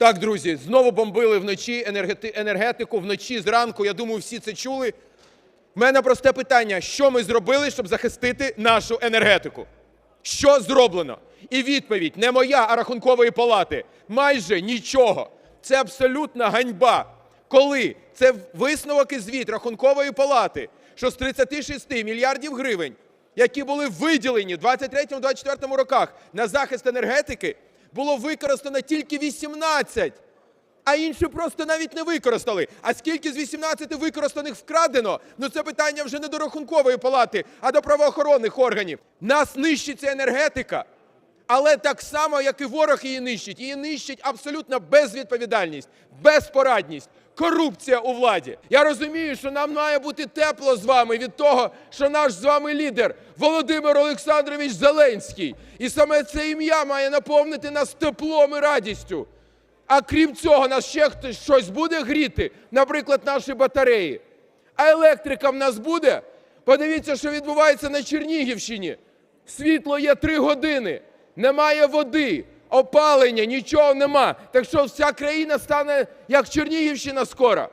Так, друзі, знову бомбили вночі енергети- енергетику, вночі зранку. Я думаю, всі це чули. У мене просте питання: що ми зробили, щоб захистити нашу енергетику? Що зроблено? І відповідь не моя, а рахункової палати. Майже нічого. Це абсолютна ганьба. Коли це висновок і звіт рахункової палати, що з 36 мільярдів гривень, які були виділені в 23-24 роках на захист енергетики, було використано тільки 18 а інші просто навіть не використали. А скільки з 18 використаних вкрадено? Ну це питання вже не до рахункової палати, а до правоохоронних органів. Нас нищиться енергетика, але так само, як і ворог її нищить. Її нищить абсолютно безвідповідальність, безпорадність. Корупція у владі. Я розумію, що нам має бути тепло з вами від того, що наш з вами лідер Володимир Олександрович Зеленський. І саме це ім'я має наповнити нас теплом і радістю. А крім цього, нас ще хтось щось буде гріти, наприклад, наші батареї. А електрика в нас буде? Подивіться, що відбувається на Чернігівщині. Світло є три години, немає води, опалення, нічого нема. Так що вся країна стане як Чернігівщина скоро.